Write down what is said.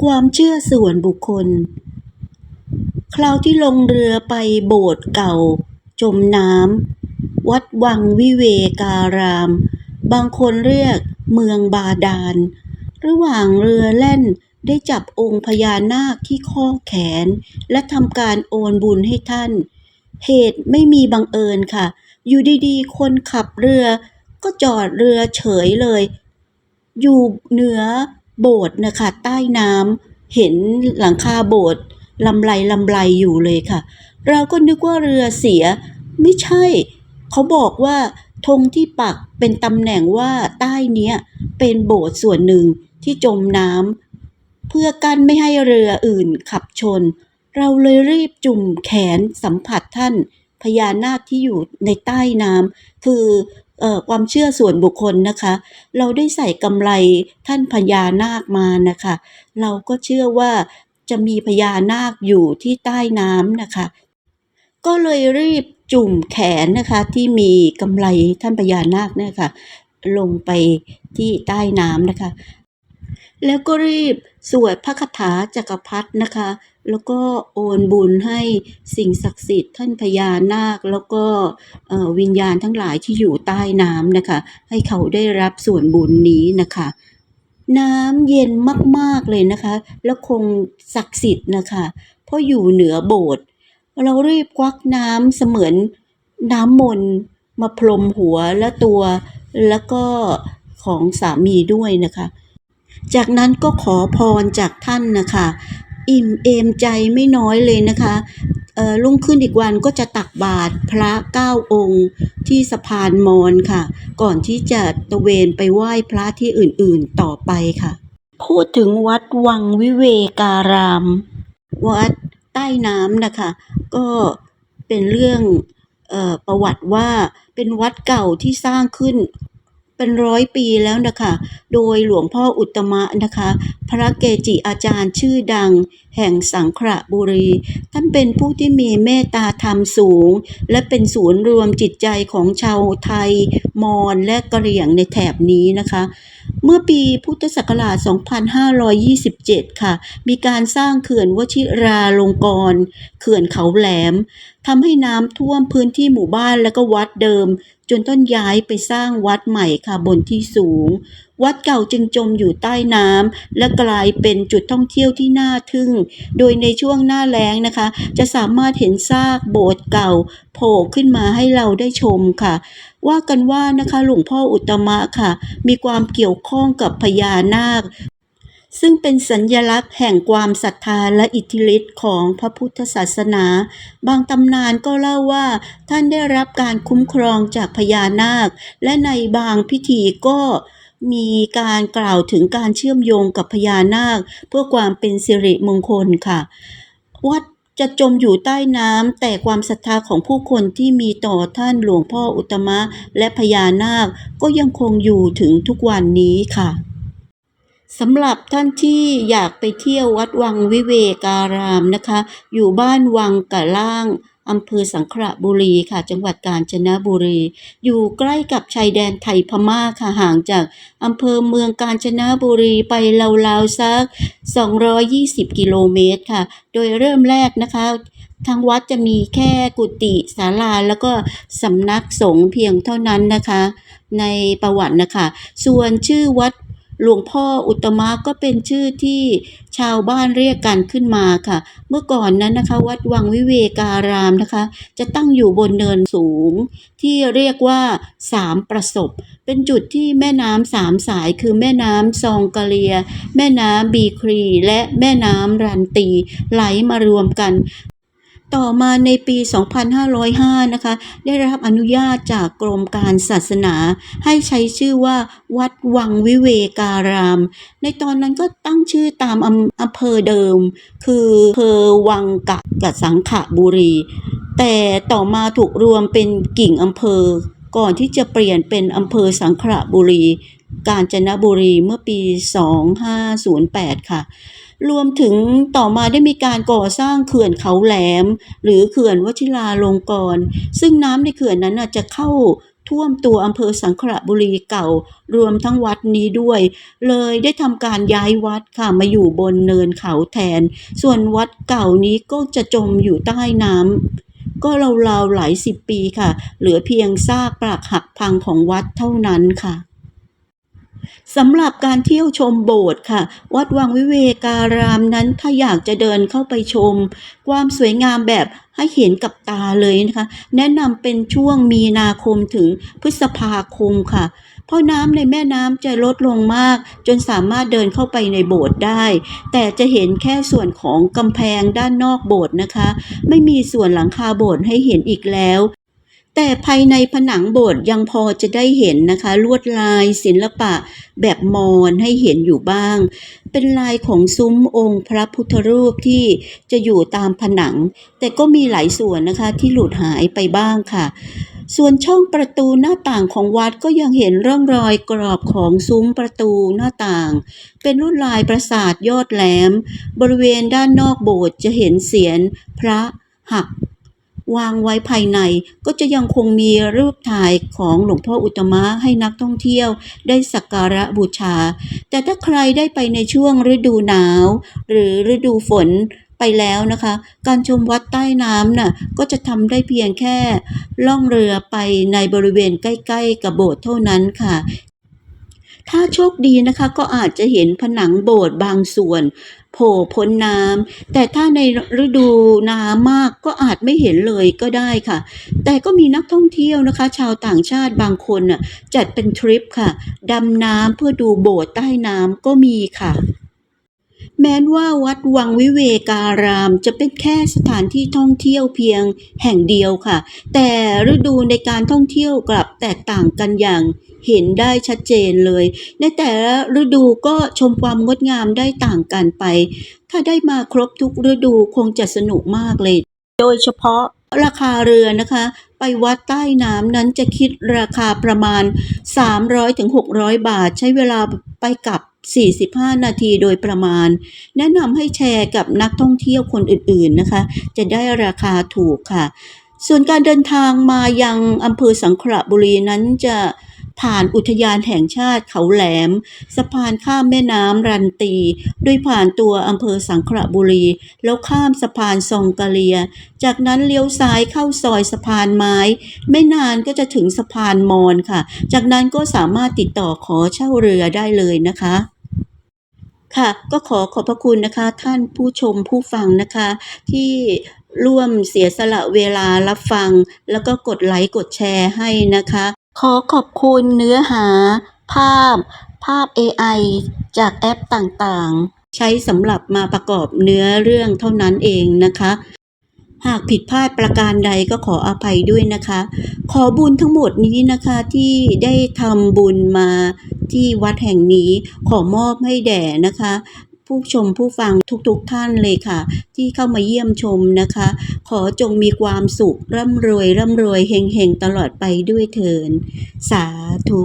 ความเชื่อส่วนบุคคล คราวที่ลงเรือไปโบสถ์เก่า จมน้ำวัดวังวิเวการาม บางคนเรียกเมืองบาดาล ระหว่างเรือแล่นได้จับองค์พญานาคที่ข้อแขน และทำการโอนบุญให้ท่าน เหตุไม่มีบังเอิญค่ะ อยู่ดีๆ คนขับเรือก็จอดเรือเฉยเลย อยู่เหนือ โบสถ์นะคะใต้น้ำเห็นหลังคาโบสถ์ลำไรลำไรอยู่เลยค่ะ เราก็นึกว่าเรือเสียไม่ใช่ เขาบอกว่าธงที่ปักเป็นตำแหน่งว่าใต้เนี้ยเป็นโบสถ์ส่วนหนึ่งที่จมน้ำเพื่อกั้นไม่ให้เรืออื่นขับชน เราเลยรีบจุ่มแขนสัมผัสท่านพญานาคที่อยู่ในใต้น้ำคือเอ่อ ความเชื่อส่วนบุคคลนะคะ เราได้ใส่กำไรท่านพญานาคมานะคะ เราก็เชื่อว่าจะมีพญานาคอยู่ที่ใต้น้ำนะคะ ก็เลยรีบจุ่มแขนนะคะที่มีกำไรท่านพญานาคเนี่ยค่ะ ลงไปที่ใต้น้ำนะคะ แล้วก็รีบสวดพระคาถาจักรพรรดินะคะ แล้วก็โอนบุญให้สิ่งศักดิ์สิทธิ์ท่านพญานาค แล้วก็วิญญาณทั้งหลายที่อยู่ใต้น้ำนะคะ ให้เขาได้รับส่วนบุญนี้นะคะน้ำเย็นมากๆเลยนะคะ แล้วคงศักดิ์สิทธิ์นะคะ เพราะอยู่เหนือโบสถ์เรารีบควักน้ำเสมือนน้ำมนต์มาพรมหัวและตัว แล้วก็ของสามีด้วยนะคะ จากนั้นก็ขอพรจากท่านนะคะ อิ่มเอมใจไม่น้อยเลยนะคะเอ่อรุ่งขึ้นอีกวันก็จะตักบาตรพระเก้าองค์ที่สะพานมอญค่ะ ก่อนที่จะตระเวนไปไหว้พระที่อื่นๆต่อไปค่ะ พูดถึงวัดวังวิเวการาม วัดใต้น้ำนะคะ ก็เป็นเรื่องเออประวัติว่าเป็นวัดเก่าที่สร้างขึ้น เป็นร้อยปีแล้วนะคะ โดยหลวงพ่ออุตมะนะคะ พระเกจิอาจารย์ชื่อดัง แห่งสังขระบุรี ท่านเป็นผู้ที่มีเมตตาธรรมสูง และเป็นศูนย์รวมจิตใจของชาวไทย มอญและกะเหรี่ยงในแถบนี้นะคะ เมื่อปีพุทธศักราช 2527 ค่ะ มีการสร้างเขื่อนวชิราลงกรณ์เขื่อนเขาแหลมทำให้น้ำท่วมพื้นที่หมู่บ้านและก็วัดเดิม จนต้องย้ายไปสร้างวัดใหม่ค่ะบนที่สูง วัดเก่าจึงจมอยู่ใต้น้ำและกลายเป็นจุดท่องเที่ยวที่น่าทึ่ง โดยในช่วงหน้าแล้งนะคะ จะสามารถเห็นซากโบสถ์เก่าโผล่ขึ้นมาให้เราได้ชมค่ะ ว่ากันว่านะคะหลวงพ่ออุตมะค่ะ มีความเกี่ยวข้องกับพญานาค ซึ่งเป็นสัญญลักษณ์แห่งความศรัทธาและอิทธิฤทธิ์ของพระพุทธศาสนา บางตำนานก็เล่าว่าท่านได้รับการคุ้มครองจากพญานาค และในบางพิธีก็มีการกล่าวถึงการเชื่อมโยงกับพญานาค เพื่อความเป็นสิริมงคลค่ะ วัดจะจมอยู่ใต้น้ำแต่ความศรัทธาของผู้คนที่มีต่อท่านหลวงพ่ออุตตมะ และพญานาคก็ยังคงอยู่ถึงทุกวันนี้ค่ะ สำหรับท่านที่อยากไปเที่ยววัดวังวิเวการามนะคะ อยู่บ้านวังกะล่างอำเภอสังขละบุรีค่ะ จังหวัดกาญจนบุรี อยู่ใกล้กับชายแดนไทยพม่าค่ะห่างจากอำเภอเมืองกาญจนบุรีไปราวๆสัก 220 กิโลเมตรค่ะ โดยเริ่มแรกนะคะทางวัดจะมีแค่กุฏิศาลาแล้วก็สำนักสงฆ์เพียงเท่านั้นนะคะ ในประวัตินะคะ ส่วนชื่อวัด หลวงพ่ออุตมะก็เป็นชื่อที่ชาวบ้านเรียกกันขึ้นมาค่ะ เมื่อก่อนนั้นนะคะ วัดวังวิเวการามนะคะ จะตั้งอยู่บนเนินสูง ที่เรียกว่าสามประสบ เป็นจุดที่แม่น้ำสามสายคือแม่น้ำซองกะเลีย แม่น้ำบีครี และแม่น้ำรันตีไหลมารวมกัน ต่อมาในปี 2505 นะคะ ได้รับอนุญาตจากกรมการศาสนา ให้ใช้ชื่อว่า วัดวังวิเวการาม ในตอนนั้นก็ตั้งชื่อตามอำอำเภอเดิม คืออำเภอวังกะกับสังขบุรี แต่ต่อมาถูกรวมเป็นกิ่งอำเภอ ก่อนที่จะเปลี่ยนเป็นอำเภอสังขละบุรี กาญจนบุรีเมื่อปี 2508 ค่ะ รวมถึงต่อมาได้มีการก่อสร้างเขื่อนเขาแหลม หรือเขื่อนวชิราลงกรณ์ซึ่งน้ำในเขื่อนนั้นจะเข้าทท่วมตัวอำเภอสังขละบุรีเก่า รวมทั้งวัดนี้ด้วย เลยได้ทำการย้ายวัดค่ะมาอยู่บนเนินเขาแทน ส่วนวัดเก่านี้ก็จะจมอยู่ใต้น้ำก็ราวๆหลายสิบปีค่ะ เหลือเพียงซากปรักหักพังของวัดเท่านั้นค่ะ สำหรับการเที่ยวชมโบสถ์ค่ะ วัดวังวิเวการามนั้นถ้าอยากจะเดินเข้าไปชม ความสวยงามแบบให้เห็นกับตาเลยนะคะ แนะนำเป็นช่วงมีนาคมถึงพฤษภาคมค่ะ เพราะน้ำในแม่น้ำจะลดลงมาก จนสามารถเดินเข้าไปในโบสถ์ได้ แต่จะเห็นแค่ส่วนของกำแพงด้านนอกโบสถ์นะคะ ไม่มีส่วนหลังคาโบสถ์ให้เห็นอีกแล้ว แต่ภายในผนังโบสถ์ยังพอจะได้เห็นนะคะ ลวดลายศิลปะแบบมอญให้เห็นอยู่บ้าง เป็นลายของซุ้มองค์พระพุทธรูปที่จะอยู่ตามผนัง แต่ก็มีหลายส่วนนะคะที่หลุดหายไปบ้างค่ะ ส่วนช่องประตูหน้าต่างของวัดก็ยังเห็นร่องรอยกรอบของซุ้มประตูหน้าต่าง เป็นลวดลายปราสาทยอดแหลม บริเวณด้านนอกโบสถ์จะเห็นเสียนพระหัก วางไว้ภายในก็จะยังคงมีรูปถ่ายของหลวงพ่ออุตมะให้นักท่องเที่ยวได้สักการะบูชา แต่ถ้าใครได้ไปในช่วงฤดูหนาว หรือฤดูฝนไปแล้วนะคะ การชมวัดใต้น้ำน่ะก็จะทำได้เพียงแค่ล่องเรือไปในบริเวณใกล้ ๆ กับโบสถ์เท่านั้นค่ะ ถ้าโชคดีนะคะก็อาจจะเห็นผนังโบสถ์บางส่วนโผล่พ้นน้ำแต่ถ้าในฤดูน้ำมากก็อาจไม่เห็นเลยก็ได้ค่ะ แต่ก็มีนักท่องเที่ยวนะคะ ชาวต่างชาติบางคนน่ะจัดเป็นทริปค่ะดำน้ำเพื่อดูโบสถ์ใต้น้ำก็มีค่ะ แม้นว่าวัดวังวิเวการามจะเป็นแค่สถานที่ท่องเที่ยวเพียงแห่งเดียวค่ะ แต่ฤดูในการท่องเที่ยวกลับแตกต่างกันอย่างเห็นได้ชัดเจนเลย ในแต่ละฤดูก็ชมความงดงามได้ต่างกันไป ถ้าได้มาครบทุกฤดูคงจะสนุกมากเลย โดยเฉพาะราคาเรือนะคะ ไปวัดใต้น้ำนั้นจะคิดราคาประมาณ 300-600 บาท ใช้เวลาไปกลับ 45 นาทีโดยประมาณ แนะนำให้แชร์กับนักท่องเที่ยวคนอื่นๆนะคะ จะได้ราคาถูกค่ะ ส่วนการเดินทางมายังอำเภอสังขละบุรีนั้นจะผ่านอุทยานแห่งชาติเขาแหลม สะพานข้ามแม่น้ำรันตีโดยผ่านตัวอำเภอสังขละบุรี แล้วข้ามสะพานซองกะเลีย จากนั้นเลี้ยวซ้ายเข้าซอยสะพานไม้ ไม่นานก็จะถึงสะพานมอนค่ะ จากนั้นก็สามารถติดต่อขอเช่าเรือได้เลยนะคะ ค่ะ ก็ขอขอบพระคุณนะคะ ท่านผู้ชมผู้ฟังนะคะ ที่ร่วมเสียสละเวลารับฟัง แล้วก็กดไลค์กดแชร์ให้นะคะ ขอขอบคุณเนื้อหา ภาพ ภาพ AI จากแอปต่างๆ ใช้สำหรับมาประกอบเนื้อเรื่องเท่านั้นเองนะคะ หากผิดพลาดประการใดก็ขออภัยด้วยนะคะ ขอบุญทั้งหมดนี้นะคะที่ได้ทำบุญมาที่วัดแห่งนี้ขอมอบให้แด่นะคะ ผู้ชมผู้ฟังทุกๆทท่านเลยค่ะ ที่เข้ามาเยี่ยมชมนะคะ ขอจงมีความสุขร่ำรวยร่ำรวยเฮงๆตลอดไปด้วยเถินสาธุ